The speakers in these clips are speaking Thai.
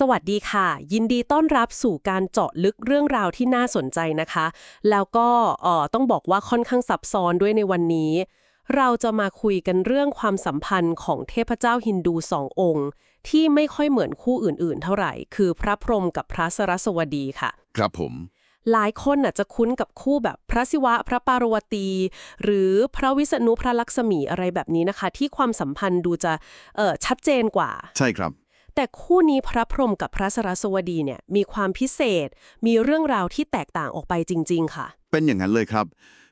สวัสดีค่ะ ยินดีต้อนรับสู่การเจาะลึกเรื่องราวที่น่าสนใจนะคะ แล้วก็เอ่อต้องบอกว่าค่อนข้างซับซ้อนด้วยในวันนี้ เราจะมาคุยกันเรื่องความสัมพันธ์ของเทพเจ้าฮินดูสององค์ ที่ไม่ค่อยเหมือนคู่อื่นๆ เท่าไหร่ คือพระพรหมกับพระสรสวดีค่ะ ครับผมหลายคนน่ะจะคุ้นกับคู่แบบพระศิวะ พระปารวตี หรือพระวิษณุพระลักษมีอะไรแบบนี้นะคะ ที่ความสัมพันธ์ดูจะเอ่อชัดเจนกว่า ใช่ครับ แต่คู่นี้พระพรหมกับพระสรสวดีเนี่ยมีความพิเศษ มีเรื่องราวที่แตกต่างออกไปจริง ๆ ค่ะ เป็นอย่างนั้นเลยครับ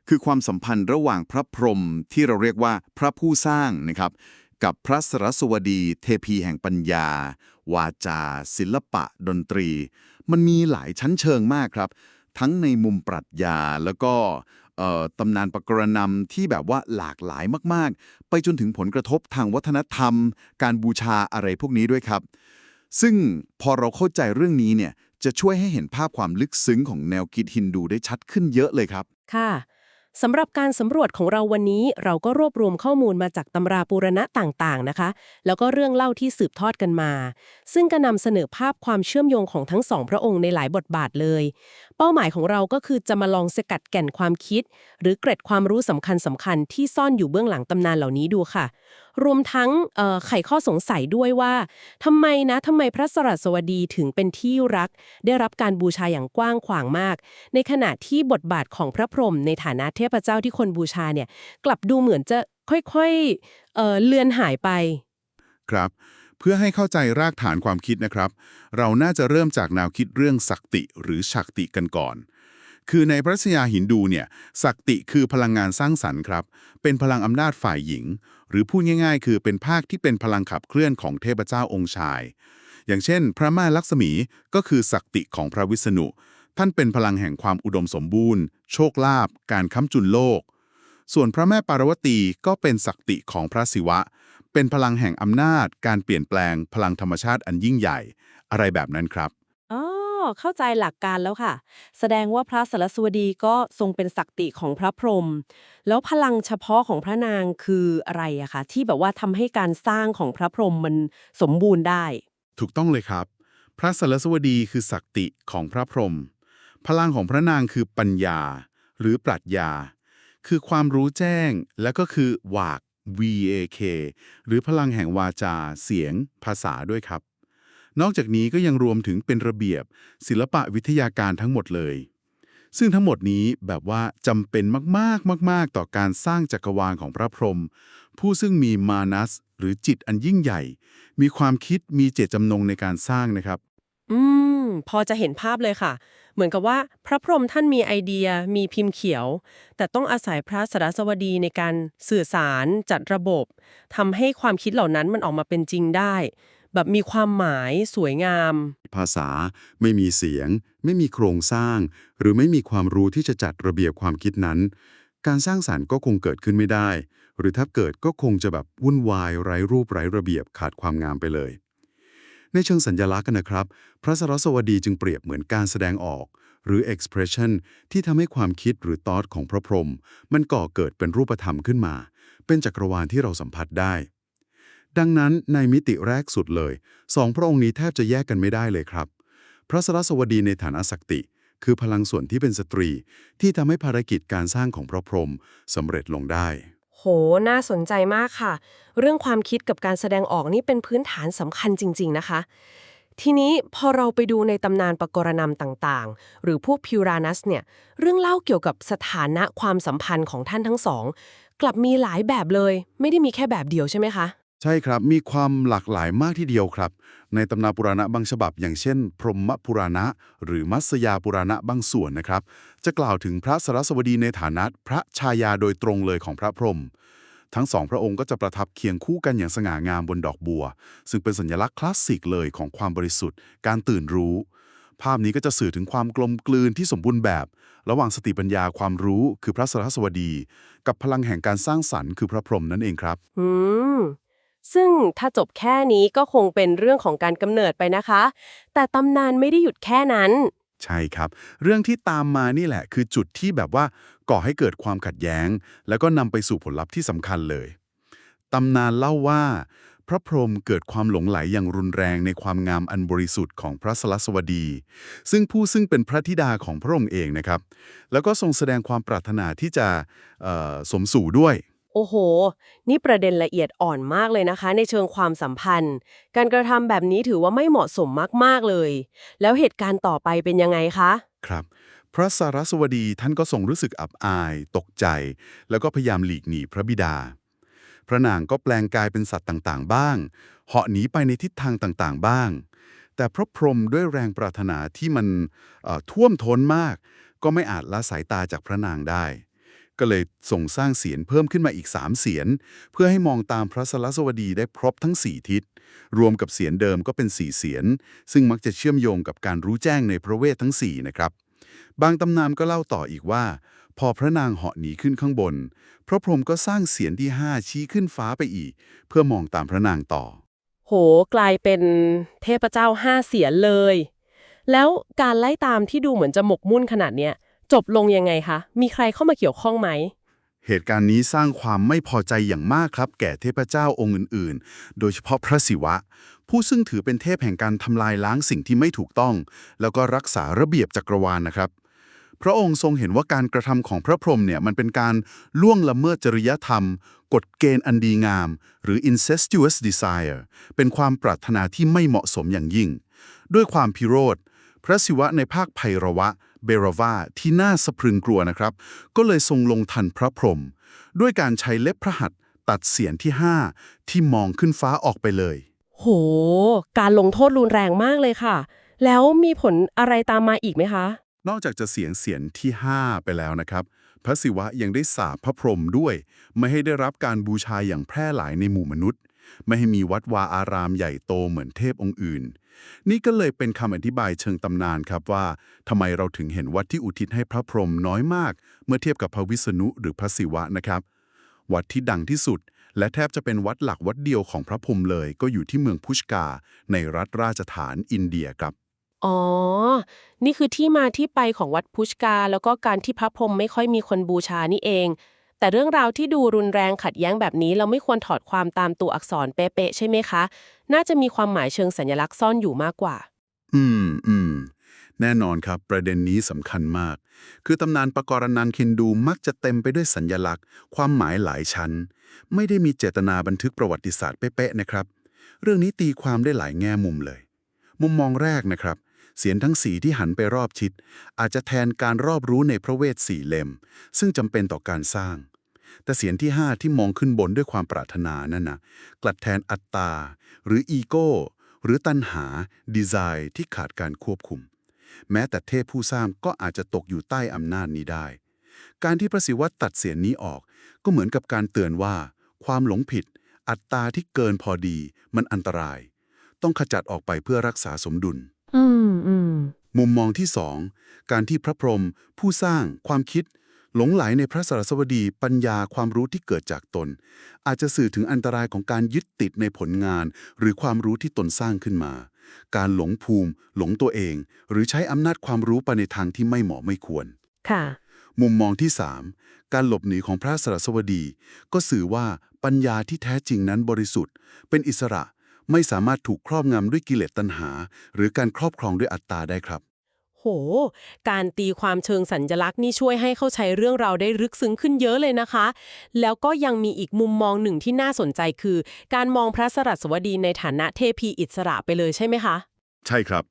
คือความสัมพันธ์ระหว่างพระพรหมที่เราเรียกว่าพระผู้สร้างนะครับ กับพระสรสวดีเทพีแห่งปัญญา วาจา ศิลปะ ดนตรี มันมีหลายชั้นเชิงมากครับ ทั้งในมุมปรัชญาแล้วก็ ตำนานปกรณำที่แบบว่าหลากหลายมากๆ ไปจนถึงผลกระทบทางวัฒนธรรม การบูชาอะไรพวกนี้ด้วยครับ ซึ่งพอเราเข้าใจเรื่องนี้เนี่ยจะช่วยให้เห็นภาพความลึกซึ้งของแนวคิดฮินดูได้ชัดขึ้นเยอะเลยครับ ค่ะ สำหรับการสำรวจของเราวันนี้เราก็รวบรวมข้อมูลมาจากตำราปูรณะต่างๆนะคะ แล้วก็เรื่องเล่าที่สืบทอดกันมา ซึ่งก็นำเสนอภาพความเชื่อมโยงของทั้งสองพระองค์ในหลายบทบาทเลย เป้าหมายของเราก็คือจะมาลองสกัดแก่นความคิด หรือเกร็ดความรู้สำคัญสำคัญๆที่ซ่อนอยู่เบื้องหลังตำนานเหล่านี้ดูค่ะ รวมทั้งไขข้อสงสัยด้วยว่าทำไมนะทำไมพระสรัสวดีถึงเป็นที่รัก ได้รับการบูชาอย่างกว้างขวางมาก ในขณะที่บทบาทของพระพรหมในฐานะเทพเจ้าที่คนบูชาเนี่ยกลับดูเหมือนจะค่อยๆเออเลือนหายไป ครับเพื่อให้เข้าใจรากฐานความคิดนะครับ เราน่าจะเริ่มจากแนวคิดเรื่องศักติหรือฉักติกันก่อน คือในปรัชญาหินดูเนี่ยศักติคือพลังงานสร้างสรรค์ครับ เป็นพลังอำนาจฝ่ายหญิง หรือพูดง่ายๆ คือเป็นภาคที่เป็นพลังขับเคลื่อนของเทพเจ้าองค์ชาย อย่างเช่น พระแม่ลักษมีก็คือศักติของพระวิษณุ ท่านเป็นพลังแห่งความอุดมสมบูรณ์ โชคลาภการค้ำจุนโลก ส่วนพระแม่ปารวตีก็เป็นศักติของพระศิวะ เป็นพลังแห่งอำนาจ การเปลี่ยนแปลง พลังธรรมชาติอันยิ่งใหญ่ อะไรแบบนั้นครับ เข้าใจหลักการแล้วค่ะ แสดงว่าพระสรสวดีก็ทรงเป็นศักติของพระพรหมแล้วพลังเฉพาะของพระนางคืออะไรอะคะที่แบบว่าทำให้การสร้างของพระพรหมมันสมบูรณ์ได้ ถูกต้องเลยครับ พระสรสวดีคือศักติของพระพรหมพลังของพระนางคือปัญญา หรือปรัชญา คือความรู้แจ้งและก็คือวาก VAK หรือพลังแห่งวาจา เสียง ภาษาด้วยครับ นอกจากนี้ก็ยังรวมถึงเป็นระเบียบ ศิลปะวิทยาการทั้งหมดเลย ซึ่งทั้งหมดนี้แบบว่าจำเป็นมากๆมาก ๆ ต่อการสร้างจักรวาลของพระพรหมผู้ซึ่งมีมานัส หรือจิตอันยิ่งใหญ่ มีความคิดมีเจตจำนงในการสร้างนะครับ อืม พอจะเห็นภาพเลยค่ะ เหมือนกับว่าพระพรหมท่านมีไอเดีย มีพิมพ์เขียว แต่ต้องอาศัยพระสรสวดีในการสื่อสารจัดระบบทำให้ความคิดเหล่านั้นมันออกมาเป็นจริงได้ แบบมีความหมายสวยงาม ภาษา ไม่มีเสียง ไม่มีโครงสร้าง หรือไม่มีความรู้ที่จะจัดระเบียบความคิดนั้น การสร้างสารรค์ก็คงเกิดขึ้นไม่ได้ หรือถ้าเกิดก็คงจะแบบวุ่นวายไร้รูปไร้ระเบียบขาดความงามไปเลย ในเชิงสัญญลักษณ์นะครับ พระสรสวดีจึงเปรียบเหมือนการแสดงออก หรือ expression ที่ทำให้ความคิดหรือ thought ของพระพรหมมันก่อเกิดเป็นรูปธรรมขึ้นมา เป็นจักรวาลที่เราสัมผัสได้ ดังนั้นในมิติแรกสุดเลยสองพระองค์นี้แทบจะแยกกันไม่ได้เลยครับ พระสรสวดีในฐานะศักติคือพลังส่วนที่เป็นสตรีที่ทำให้ภารกิจการสร้างของพระพรหมสำเร็จลงได้ โห น่าสนใจมากค่ะ เรื่องความคิดกับการแสดงออกนี่เป็นพื้นฐานสำคัญจริง ๆ นะคะ ทีนี้พอเราไปดูในตำนานปกรณำต่างๆ หรือพวกพิวรานัสเนี่ย เรื่องเล่าเกี่ยวกับสถานะความสัมพันธ์ของท่านทั้งสอง กลับมีหลายแบบเลย ไม่ได้มีแค่แบบเดียวใช่ไหมคะ ใช่ครับ มีความหลากหลายมากทีเดียวครับ ในตำนานปุราณะบางฉบับ อย่างเช่น พรหมปุราณะ หรือมัสยาปุราณะบางส่วนนะครับ จะกล่าวถึงพระสรสวดีในฐานะพระชายาโดยตรงเลยของพระพรหมทั้งสองพระองค์ก็จะประทับเคียงคู่กันอย่างสง่างามบนดอกบัว ซึ่งเป็นสัญลักษณ์คลาสสิกเลยของความบริสุทธิ์ การตื่นรู้ ภาพนี้ก็จะสื่อถึงความกลมกลืนที่สมบูรณ์แบบ ระหว่างสติปัญญาความรู้คือพระสรสวดี กับพลังแห่งการสร้างสรรค์คือพระพรหมนั่นเองครับ อืม ซึ่งถ้าจบแค่นี้ก็คงเป็นเรื่องของการกำเนิดไปนะคะ แต่ตำนานไม่ได้หยุดแค่นั้น ใช่ครับ เรื่องที่ตามมานี่แหละ คือจุดที่แบบว่าก่อให้เกิดความขัดแย้ง แล้วก็นำไปสู่ผลลัพธ์ที่สำคัญเลย ตำนานเล่าว่า พระพรหมเกิดความหลงไหลอย่างรุนแรงในความงามอันบริสุทธิ์ของพระสลัสวดี ซึ่งผู้ซึ่งเป็นพระธิดาของพระองค์เองนะครับ แล้วก็ทรงแสดงความปรารถนาที่จะสมสู่ด้วย โอ้โห นี่ประเด็นละเอียดอ่อนมากเลยนะคะ ในเชิงความสัมพันธ์ การกระทำแบบนี้ถือว่าไม่เหมาะสมมากๆเลย แล้วเหตุการณ์ต่อไปเป็นยังไงคะ ครับ พระสารสวดีท่านก็ทรงรู้สึกอับอาย ตกใจ แล้วก็พยายามหลีกหนีพระบิดา พระนางก็แปลงกายเป็นสัตว์ต่างๆ บ้าง เหาะหนีไปในทิศทางต่างๆ บ้าง แต่พระพรหมด้วยแรงปรารถนาที่มันอ่อท่วมท้นมาก ก็ไม่อาจละสายตาจากพระนางได้ ก็เลยส่งสร้างเสียนเพิ่มขึ้นมาอีกสามเสียน เพื่อให้มองตามพระสรสวดีได้ครบทั้งสี่ทิศ รวมกับเสียนเดิมก็เป็นสี่เสียน ซึ่งมักจะเชื่อมโยงกับการรู้แจ้งในพระเวททั้งสี่นะครับ บางตำนานก็เล่าต่ออีกว่า พอพระนางเหาะหนีขึ้นข้างบน พระพรหมก็สร้างเสียนที่ห้าชี้ขึ้นฟ้าไปอีก เพื่อมองตามพระนางต่อ โห กลายเป็นเทพเจ้าห้าเสียนเลย แล้วการไล่ตามที่ดูเหมือนจะหมกมุ่นขนาดเนี้ย จบลงยังไงคะ มีใครเข้ามาเกี่ยวข้องไหม เหตุการณ์นี้สร้างความไม่พอใจอย่างมากครับ แก่เทพเจ้าองค์อื่น ๆ โดยเฉพาะพระศิวะ ผู้ซึ่งถือเป็นเทพแห่งการทำลายล้างสิ่งที่ไม่ถูกต้อง แล้วก็รักษาระเบียบจักรวาลนะครับ พระองค์ทรงเห็นว่าการกระทำของพระพรหมเนี่ยมันเป็นการล่วงละเมิดจริยธรรม กฎเกณฑ์อันดีงาม หรือ incestuous desire เป็นความปรารถนาที่ไม่เหมาะสมอย่างยิ่ง ด้วยความพิโรธพระศิวะในภาคไพรวะ เบรวาที่น่าสะพรึงกลัวนะครับ ก็เลยทรงลงทันพระพรหมด้วยการใช้เล็บพระหัตถ์ตัดเสียนที่ห้าที่มองขึ้นฟ้าออกไปเลย โห การลงโทษรุนแรงมากเลยค่ะ แล้วมีผลอะไรตามมาอีกไหมคะ นอกจากจะเสียงเสียนที่ 5 ไปแล้วนะครับ พระศิวะยังได้สาปพระพรหมด้วย ไม่ให้ได้รับการบูชาอย่างแพร่หลายในหมู่มนุษย์ ไม่ให้มีวัดวาอารามใหญ่โตเหมือนเทพองค์อื่น นี่ก็เลยเป็นคำอธิบายเชิงตำนานครับว่าทำไมเราถึงเห็นวัดที่อุทิศให้พระพรหมน้อยมาก เมื่อเทียบกับพระวิษณุหรือพระศิวะนะครับ วัดที่ดังที่สุด และแทบจะเป็นวัดหลักวัดเดียวของพระพรหมเลย ก็อยู่ที่เมืองพุชกา ในรัฐราชฐานอินเดียครับอ๋อ นี่คือที่มาที่ไปของวัดพุชกา แล้วก็การที่พระพรหมไม่ค่อยมีคนบูชานี่เอง แต่เรื่องราวที่ดูรุนแรงขัดแย้งแบบนี้เราไม่ควรถอดความตามตัวอักษรเป๊ะๆใช่ไหมคะ น่าจะมีความหมายเชิงสัญลักษณ์ซ่อนอยู่มากกว่า อืมอืมแน่นอนครับ ประเด็นนี้สำคัญมาก คือตำนานปกรณันคินดูมักจะเต็มไปด้วยสัญญลักษณ์ ความหมายหลายชั้น ไม่ได้มีเจตนาบันทึกประวัติศาสตร์เป๊ะๆนะครับ เรื่องนี้ตีความได้หลายแง่มุมเลย มุมมองแรกนะครับ เสียงทั้งสีที่หันไปรอบชิด อาจจะแทนการรอบรู้ในพระเวทสี่เล่ม ซึ่งจำเป็นต่อการสร้าง แต่เสียงที่ 5 ที่มองขึ้นบนด้วยความปรารถนานั่นนะกลัดแทนอัตตา หรืออีโก้ หรือตัณหา ดีไซน์ที่ขาดการควบคุม แม้แต่เทพผู้สร้างก็อาจจะตกอยู่ใต้อำนาจนี้ได้ การที่พระศิวะตัดเสียงนี้ออกก็เหมือนกับการเตือนว่า ความหลงผิด อัตตาที่เกินพอดีมันอันตราย ต้องขจัดออกไปเพื่อรักษาสมดุล อืมอืมมุมมองที่สองการที่พระพรหมผู้สร้างความคิด หลงไหลในพระสรสวดีปัญญาความรู้ที่เกิดจากตน อาจจะสื่อถึงอันตรายของการยึดติดในผลงาน หรือความรู้ที่ตนสร้างขึ้นมา การหลงภูมิ หลงตัวเอง หรือใช้อำนาจความรู้ไปในทางที่ไม่เหมาะไม่ควร ค่ะ มุมมองที่ 3 การหลบหนีของพระสรสวดี ก็สื่อว่าปัญญาที่แท้จริงนั้นบริสุทธิ์ เป็นอิสระไม่สามารถถูกครอบงำด้วยกิเลสตัณหา หรือการครอบครองด้วยอัตตาได้ครับโห การตีความเชิงสัญลักษณ์นี่ช่วยให้เข้าใจเรื่องเราได้ลึกซึ้งขึ้นเยอะเลยนะคะ แล้วก็ยังมีอีกมุมมองหนึ่งที่น่าสนใจคือ การมองพระสรัสวดีในฐานะเทพีอิสระไปเลยใช่ไหมคะ ใช่ครับ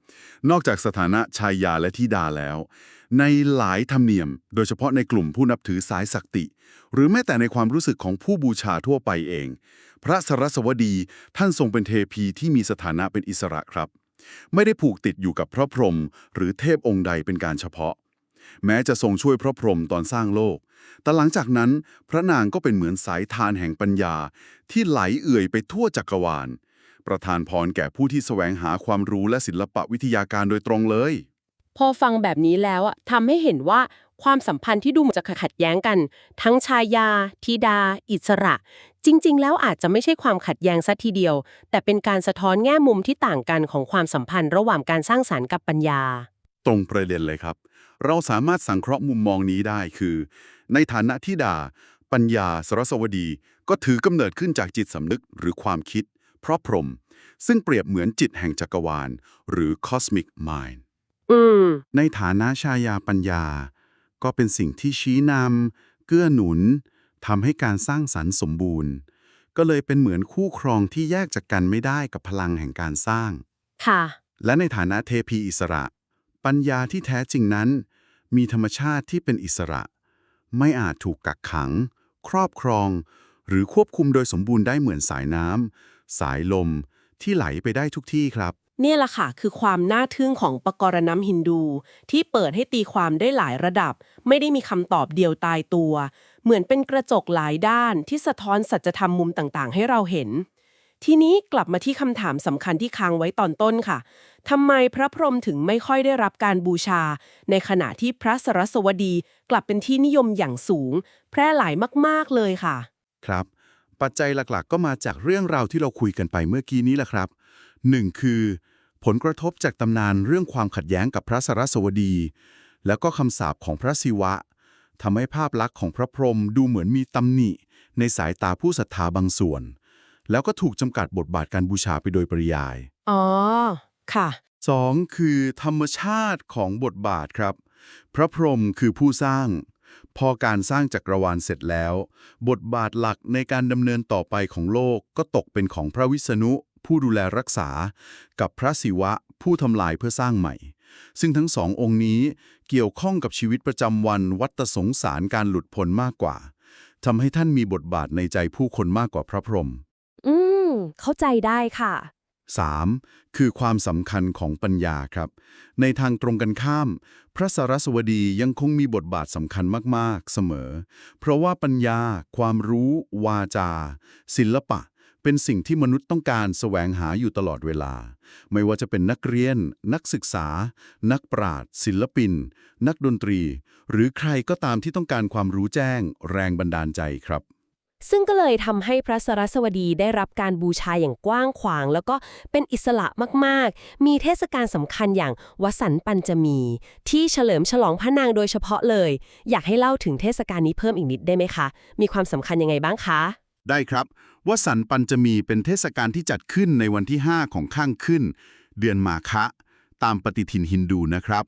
นอกจากสถานะชายาและธิดาแล้ว ในหลายธรรมเนียม โดยเฉพาะในกลุ่มผู้นับถือสายศักติ หรือแม้แต่ในความรู้สึกของผู้บูชาทั่วไปเอง พระสรสวดีท่านทรงเป็นเทพีที่มีสถานะเป็นอิสระครับ ไม่ได้ผูกติดอยู่กับพระพรหมหรือเทพองค์ใดเป็นการเฉพาะ แม้จะทรงช่วยพระพรหมตอนสร้างโลก แต่หลังจากนั้นพระนางก็เป็นเหมือนสายทานแห่งปัญญา ที่ไหลเอื่อยไปทั่วจักรวาล ประทานพรแก่ผู้ที่แสวงหาความรู้และศิลปะวิทยาการโดยตรงเลย พอฟังแบบนี้แล้วอะทำให้เห็นว่า ความสัมพันธ์ที่ดูเหมือนจะขัดแย้งกัน ทั้งชายาธิดา อิสระ จริง ๆ แล้วอาจจะไม่ใช่ความขัดแย้งซะทีเดียว แต่เป็นการสะท้อนแง่มุมที่ต่างกันของความสัมพันธ์ระหว่างการสร้างสารรค์กับปัญญา ตรงประเด็นเลยครับ เราสามารถสังเคราะห์มุมมองนี้ได้คือ ในฐานะที่ดา ปัญญาสรสวดี ก็ถือกำเนิดขึ้นจากจิตสำนึกหรือความคิดพเพราะพรหมซึ่งเปรียบเหมือนจิตแห่งจักรวาล หรือ cosmic mind อืมในฐานะชายาปัญญา ก็เป็นสิ่งที่ชี้นำเกื้อหนุนทำให้การสร้างสรรค์สมบูรณ์ ก็เลยเป็นเหมือนคู่ครองที่แยกจากกันไม่ได้กับพลังแห่งการสร้าง ค่ะ และในฐานะเทพีอิสระ ปัญญาที่แท้จริงนั้น มีธรรมชาติที่เป็นอิสระ ไม่อาจถูกกักขัง ครอบครอง หรือควบคุมโดยสมบูรณ์ได้เหมือนสายน้ำสายลมที่ไหลไปได้ทุกที่ครับ เนี่ยแหละค่ะคือความน่าทึ่งของปกรณ้ำฮินดู ที่เปิดให้ตีความได้หลายระดับ ไม่ได้มีคำตอบเดียวตายตัว เหมือนเป็นกระจกหลายด้านที่สะท้อนสัจธรรมมุมต่างๆ ให้เราเห็น ทีนี้กลับมาที่คำถามสำคัญที่ค้างไว้ตอนต้นค่ะทำไมพระพรหมถึงไม่ค่อยได้รับการบูชา ในขณะที่พระสรสวดีกลับเป็นที่นิยมอย่างสูง แพร่หลายมากๆเลยค่ะ ครับ ปัจจัยหลักๆ ก็มาจากเรื่องราวที่เราคุยกันไปเมื่อกี้นี้แหละครับ หนึ่งคือ ผลกระทบจากตำนานเรื่องความขัดแย้งกับพระสรสวดี แล้วก็คำสาปของพระศิวะทำให้ภาพลักษณ์ของพระพรหมดูเหมือนมีตำหนิ ในสายตาผู้ศรัทธาบางส่วน แล้วก็ถูกจำกัดบทบาทการบูชาไปโดยปริยาย อ๋อ ค่ะ 2. คือธรรมชาติของบทบาทครับ พระพรหมคือผู้สร้าง พอการสร้างจักรวาลเสร็จแล้ว บทบาทหลักในการดำเนินต่อไปของโลกก็ตกเป็นของพระวิษณุ ผู้ดูแลรักษา กับพระศิวะ ผู้ทำลายเพื่อสร้างใหม่ ซึ่งทั้งสององค์นี้เกี่ยวข้องกับชีวิตประจำวันวัฏสงสารการหลุดพ้นมากกว่าทำให้ท่านมีบทบาทในใจผู้คนมากกว่าพระพรหมอืม เข้าใจได้ค่ะ 3. คือความสำคัญของปัญญาครับ ในทางตรงกันข้าม พระสารสวดียังคงมีบทบาทสำคัญมาก ๆ เสมอ เพราะว่าปัญญา ความรู้ วาจา ศิลปะ เป็นสิ่งที่มนุษย์ต้องการแสวงหาอยู่ตลอดเวลา ไม่ว่าจะเป็นนักเรียน นักศึกษา นักปราชญ์ศิลปิน นักดนตรี หรือใครก็ตามที่ต้องการความรู้แจ้ง แรงบันดาลใจครับซึ่งก็เลยทำให้พระสรสวดีได้รับการบูชาอย่างกว้างขวาง แล้วก็เป็นอิสระมากๆ มีเทศกาลสำคัญอย่างวสันต์ปัญจมี ที่เฉลิมฉลองพระนางโดยเฉพาะเลย อยากให้เล่าถึงเทศกาลนี้เพิ่มอีกนิดได้ไหมคะ มีความสำคัญยังไงบ้างคะ ได้ครับ วสันปัญจะมีเป็นเทศกาลที่จัดขึ้นในวันที่ 5 ของข้างขึ้น เดือนมาคะ ตามปฏิทินฮินดูนะครับ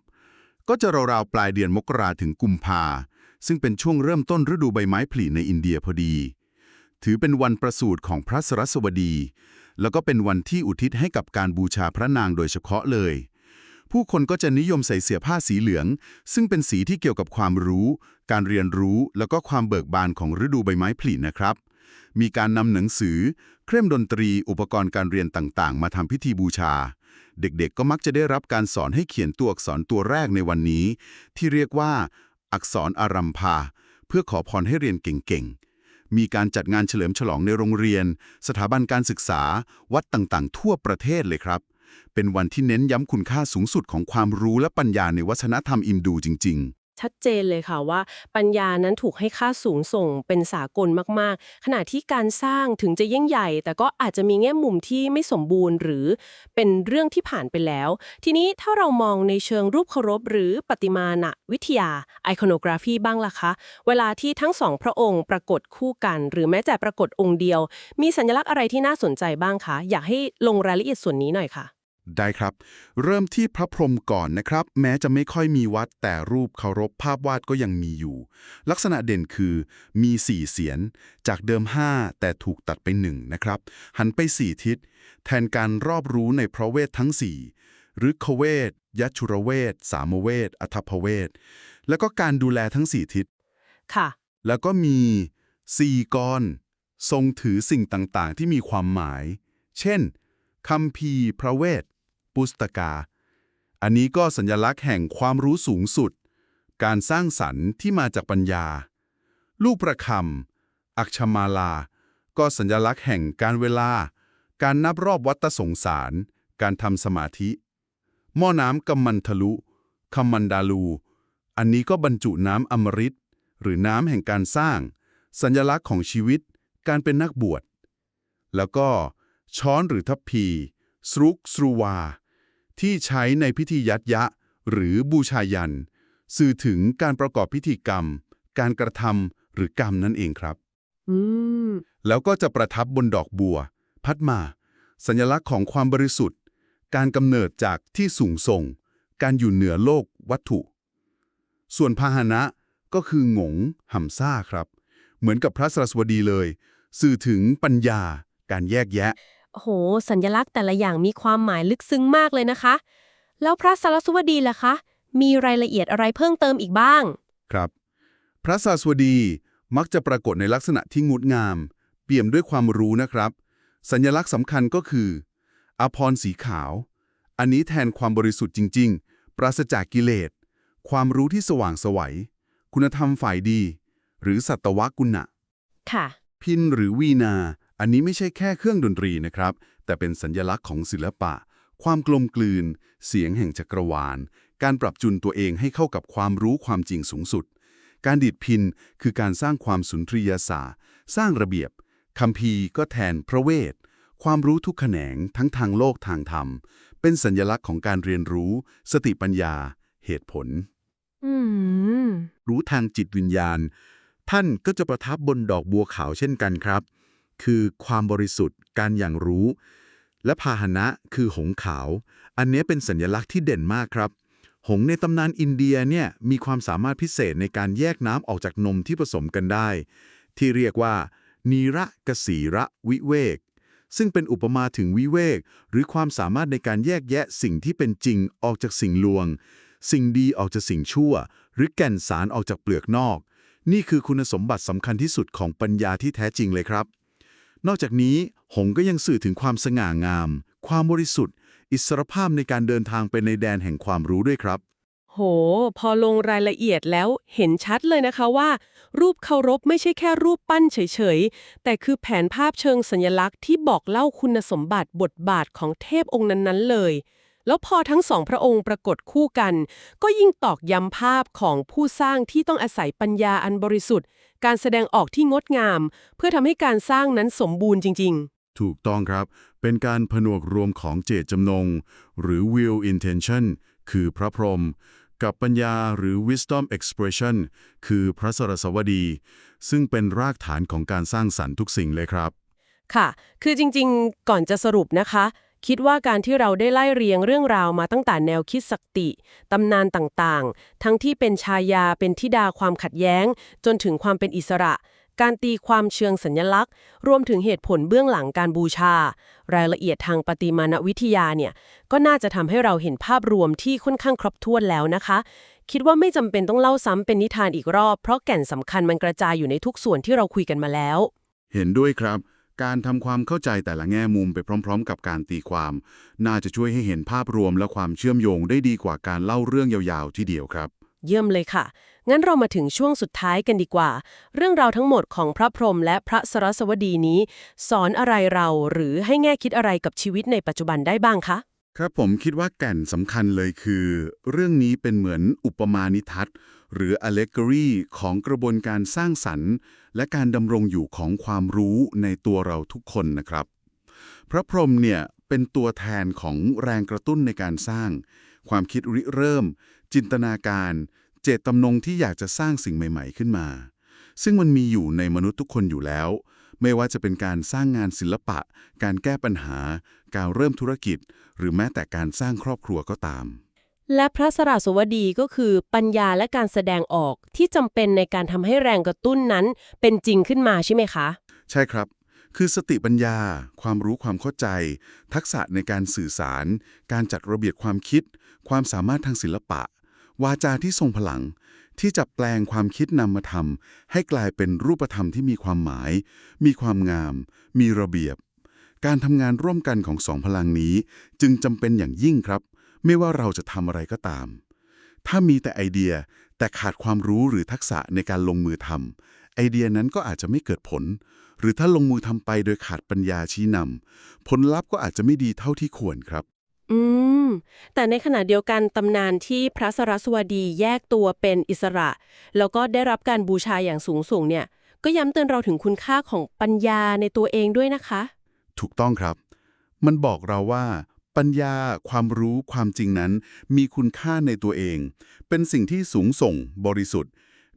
ก็จะราวๆปลายเดือนมกราถึงกุมภาซึ่งเป็นช่วงเริ่มต้นฤดูใบไม้ผลิในอินเดียพอดี ถือเป็นวันประสูติของพระสรสวดี แล้วก็เป็นวันที่อุทิศให้กับการบูชาพระนางโดยเฉพาะเลย ผู้คนก็จะนิยมใส่เสื้อผ้าสีเหลือง ซึ่งเป็นสีที่เกี่ยวกับความรู้ การเรียนรู้ แล้วก็ความเบิกบานของฤดูใบไม้ผลินะครับ มีการนำหนังสือ เครื่องดนตรี อุปกรณ์การเรียนต่างๆ มาทำพิธีบูชา เด็กๆ ก็มักจะได้รับการสอนให้เขียนตัวอักษรตัวแรกในวันนี้ ที่เรียกว่า อักษรอารัมพา เพื่อขอพรให้เรียนเก่งๆ มีการจัดงานเฉลิมฉลองในโรงเรียน สถาบันการศึกษา วัดต่างๆ ทั่วประเทศเลยครับ เป็นวันที่เน้นย้ำคุณค่าสูงสุดของความรู้และปัญญาในวัฒนธรรมอินดูจริง ๆ ชัดเจนเลยค่ะว่า ปัญญานั้นถูกให้ค่าสูงส่งเป็นสากลมากๆ ขณะที่การสร้างถึงจะยิ่งใหญ่ แต่ก็อาจจะมีแง่มุมที่ไม่สมบูรณ์ หรือเป็นเรื่องที่ผ่านไปแล้ว ทีนี้ถ้าเรามองในเชิงรูปเคารพหรือปฏิมาณวิทยาไอคอนกราฟีบ้างล่ะคะ เวลาที่ทั้งสองพระองค์ปรากฏคู่กัน หรือแม้แต่ปรากฏองค์เดียว มีสัญลักษณ์อะไรที่น่าสนใจบ้างคะ อยากให้ลงรายละเอียดส่วนนี้หน่อยค่ะ ได้ครับ เริ่มที่พระพรหมก่อนนะครับ แม้จะไม่ค่อยมีวัดแต่รูปเคารพภาพวาดก็ยังมีอยู่ ลักษณะเด่นคือมีสี่เสียน จากเดิม 5 แต่ถูกตัดไปหนึ่งนะครับ หันไปสี่ทิศ แทนการรอบรู้ในพระเวททั้งสี่หรือขเวทยัชุรเวท สามเวท อัทพเวท แล้วก็การดูแลทั้งสี่ทิศ ค่ะ แล้วก็มีสี่กรทรงถือสิ่งต่างๆ ที่มีความหมาย เช่นคัมภีร์พระเวท ปุสตกา อันนี้ก็สัญลักษณ์แห่งความรู้สูงสุด การสร้างสรรค์ที่มาจากปัญญา ลูกประคำอักชมาลา ก็สัญลักษณ์แห่งการเวลา การนับรอบวัฏสงสาร การทำสมาธิ หม้อน้ำกัมมันทะลุคัมมันดาลู อันนี้ก็บรรจุน้ำอมฤตหรือน้ำแห่งการสร้าง สัญลักษณ์ของชีวิต การเป็นนักบวช แล้วก็ช้อนหรือทัพพี สรุกสรูวา ที่ใช้ในพิธียัดยะ หรือบูชายัน สื่อถึงการประกอบพิธีกรรม การกระทำหรือกรรมนั่นเองครับอืมแล้วก็จะประทับบนดอกบัว พัดมา สัญลักษณ์ของความบริสุทธิ์ การกำเนิดจากที่สูงส่ง การอยู่เหนือโลกวัตถุ ส่วนพาหนะก็คือหงงห่ำซ่าครับ เหมือนกับพระสรสวดีเลย สื่อถึงปัญญา การแยกแยะ โอ้โห สัญลักษณ์แต่ละอย่างมีความหมายลึกซึ้งมากเลยนะคะ แล้วพระสารสวดีล่ะคะ มีรายละเอียดอะไรเพิ่มเติมอีกบ้าง ครับ พระศาสวดีมักจะปรากฏในลักษณะที่งดงาม เปี่ยมด้วยความรู้นะครับ สัญลักษณ์สำคัญก็คืออภรณ์สีขาว อันนี้แทนความบริสุทธิ์จริง ๆ ปราศจากกิเลส ความรู้ที่สว่างไสวัย คุณธรรมฝ่ายดี หรือสัตวกุณะ ค่ะ พินหรือวีนา อันนี้ไม่ใช่แค่เครื่องดนตรีนะครับ แต่เป็นสัญญลักษณ์ของศิลปะ ความกลมกลืน เสียงแห่งจักรวาล การปรับจูนตัวเองให้เข้ากับความรู้ความจริงสูงสุด การดีดพินคือการสร้างความสุนทรียศาสตร์ สร้างระเบียบคัมภีร์ก็แทนพระเวท ความรู้ทุกแขนงทั้งทางโลกทางธรรม เป็นสัญญลักษณ์ของการเรียนรู้ สติปัญญา เหตุผลอืมรู้ทางจิตวิญญาณ ท่านก็จะประทับบนดอกบัวขาวเช่นกันครับ คือความบริสุทธิ์ การอย่างรู้ และพาหนะคือหงขาว อันนี้เป็นสัญลักษณ์ที่เด่นมากครับ หงในตำนานอินเดียเนี่ยมีความสามารถพิเศษในการแยกน้ำออกจากนมที่ผสมกันได้ ที่เรียกว่า นีระกสีระวิเวก ซึ่งเป็นอุปมาถึงวิเวก หรือความสามารถในการแยกแยะสิ่งที่เป็นจริงออกจากสิ่งลวง สิ่งดีออกจากสิ่งชั่ว หรือแก่นสารออกจากเปลือกนอกนี่คือคุณสมบัติสำคัญที่สุดของปัญญาที่แท้จริงเลยครับ นอกจากนี้หงก็ยังสื่อถึงความสง่างาม ความบริสุทธิ์ อิสรภาพในการเดินทางไปในแดนแห่งความรู้ด้วยครับ โห พอลงรายละเอียดแล้วเห็นชัดเลยนะคะว่า รูปเคารพไม่ใช่แค่รูปปั้นเฉยๆ แต่คือแผนภาพเชิงสัญลักษณ์ที่บอกเล่าคุณสมบัติบทบาทของเทพองค์นั้นๆเลย แล้วพอทั้งสองพระองค์ปรากฏคู่กัน ก็ยิ่งตอกย้ำภาพของผู้สร้างที่ต้องอาศัยปัญญาอันบริสุทธิ์ การแสดงออกที่งดงาม เพื่อทำให้การสร้างนั้นสมบูรณ์จริง ๆถูกต้องครับ เป็นการผนวกรวมของเจตจำนง หรือ will intention คือพระพรหมกับปัญญาหรือ wisdom expression คือพระสรสวดี ซึ่งเป็นรากฐานของการสร้างสรรค์ทุกสิ่งเลยครับ ค่ะ คือจริงๆ ก่อนจะสรุปนะคะ คิดว่าการที่เราได้ไล่เรียงเรื่องราวมาตั้งแต่แนวคิดสักติ ตำนานต่างๆ ทั้งที่เป็นชายาเป็นทิดาความขัดแย้ง จนถึงความเป็นอิสระ การตีความเชิงสัญลักษณ์ รวมถึงเหตุผลเบื้องหลังการบูชา รายละเอียดทางปฏิมานวิทยาเนี่ย ก็น่าจะทำให้เราเห็นภาพรวมที่ค่อนข้างครบถ้วนแล้วนะคะ คิดว่าไม่จำเป็นต้องเล่าซ้ำเป็นนิทานอีกรอบ เพราะแก่นสำคัญมันกระจายอยู่ในทุกส่วนที่เราคุยกันมาแล้ว เห็นด้วยครับ การทำความเข้าใจแต่ละแง่มุมไปพร้อม ๆ กับการตีความ น่าจะช่วยให้เห็นภาพรวมและความเชื่อมโยงได้ดีกว่าการเล่าเรื่องยาวๆ ทีเดียวครับ เยี่ยมเลยค่ะ งั้นเรามาถึงช่วงสุดท้ายกันดีกว่า เรื่องราวทั้งหมดของพระพรหมและพระสรสวดีนี้ สอนอะไรเราหรือให้แง่คิดอะไรกับชีวิตในปัจจุบันได้บ้างคะ ครับผมคิดว่าแก่นสำคัญเลยคือ เรื่องนี้เป็นเหมือนอุปมาณิทัศน์ หรือ allegory ของกระบวนการสร้างสรรค์ และการดำรงอยู่ของความรู้ในตัวเราทุกคนนะครับ พระพรหมเนี่ยเป็นตัวแทนของแรงกระตุ้นในการสร้าง ความคิดริเริ่ม จินตนาการ เจตจำนงที่อยากจะสร้างสิ่งใหม่ ๆ ขึ้นมา ซึ่งมันมีอยู่ในมนุษย์ทุกคนอยู่แล้ว ไม่ว่าจะเป็นการสร้างงานศิลปะ การแก้ปัญหา การเริ่มธุรกิจ หรือแม้แต่การสร้างครอบครัวก็ตาม และพระสรสวดีก็คือปัญญาและการแสดงออกที่จำเป็นในการทำให้แรงกระตุ้นนั้นเป็นจริงขึ้นมาใช่ไหมคะ ใช่ครับ คือสติปัญญา ความรู้ความเข้าใจ ทักษะในการสื่อสาร การจัดระเบียบความคิด ความสามารถทางศิลปะ วาจาที่ทรงพลัง ที่จะแปลงความคิดนำมาทำให้กลายเป็นรูปธรรมที่มีความหมาย มีความงาม มีระเบียบ การทำงานร่วมกันของสองพลังนี้ จึงจำเป็นอย่างยิ่งครับ ไม่ว่าเราจะทำอะไรก็ตาม ถ้ามีแต่ไอเดียแต่ขาดความรู้หรือทักษะในการลงมือทำไอเดียนั้นก็อาจจะไม่เกิดผล หรือถ้าลงมือทำไปโดยขาดปัญญาชี้นำผลลัพธ์ก็อาจจะไม่ดีเท่าที่ควรครับ อืม แต่ในขณะเดียวกันตำนานที่พระสรสวดีแยกตัวเป็นอิสระ แล้วก็ได้รับการบูชาอย่างสูงส่งเนี่ย ก็ย้ำเตือนเราถึงคุณค่าของปัญญาในตัวเองด้วยนะคะ ถูกต้องครับ มันบอกเราว่า ปัญญาความรู้ความจริงนั้น มีคุณค่าในตัวเอง เป็นสิ่งที่สูงส่ง บริสุทธิ์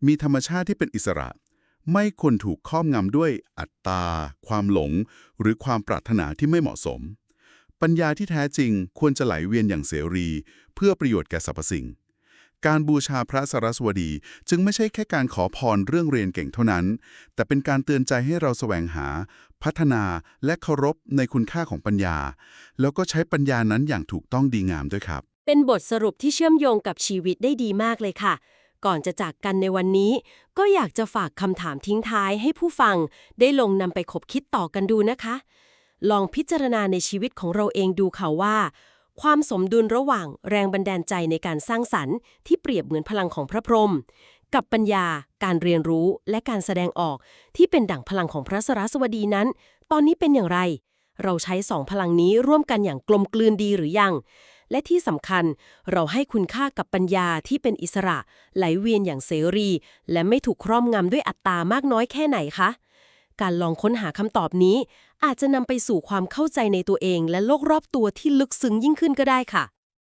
มีธรรมชาติที่เป็นอิสระ ไม่ควรถูกครอบงำด้วยอัตตา ความหลง หรือความปรารถนาที่ไม่เหมาะสม ปัญญาที่แท้จริงควรจะไหลเวียนอย่างเสรี เพื่อประโยชน์แก่สรรพสิ่งการบูชาพระสรสวดีจึงไม่ใช่แค่การขอพรเรื่องเรียนเก่งเท่านั้น แต่เป็นการเตือนใจให้เราแสวงหา พัฒนาและเคารพในคุณค่าของปัญญา แล้วก็ใช้ปัญญานั้นอย่างถูกต้องดีงามด้วยครับ เป็นบทสรุปที่เชื่อมโยงกับชีวิตได้ดีมากเลยค่ะ ก่อนจะจากกันในวันนี้ ก็อยากจะฝากคำถามทิ้งท้ายให้ผู้ฟัง ได้ลงนำไปคบคิดต่อกันดูนะคะ ลองพิจารณาในชีวิตของเราเองดูค่ะว่า ความสมดุลระหว่างแรงบันดาลใจในการสร้างสรรค์ที่เปรียบเหมือนพลังของพระพรหม กับปัญญา การเรียนรู้และการแสดงออกที่เป็นดั่งพลังของพระสรสวดีนั้น ตอนนี้เป็นอย่างไร เราใช้สองพลังนี้ร่วมกันอย่างกลมกลืนดีหรือยัง และที่สำคัญเราให้คุณค่ากับปัญญาที่เป็นอิสระ ไหลเวียนอย่างเสรี และไม่ถูกครอบงำด้วยอัตตามากน้อยแค่ไหนคะการลองค้นหาคำตอบนี้ อาจจะนำไปสู่ความเข้าใจในตัวเองและโลกรอบตัวที่ลึกซึ้งยิ่งขึ้นก็ได้ค่ะ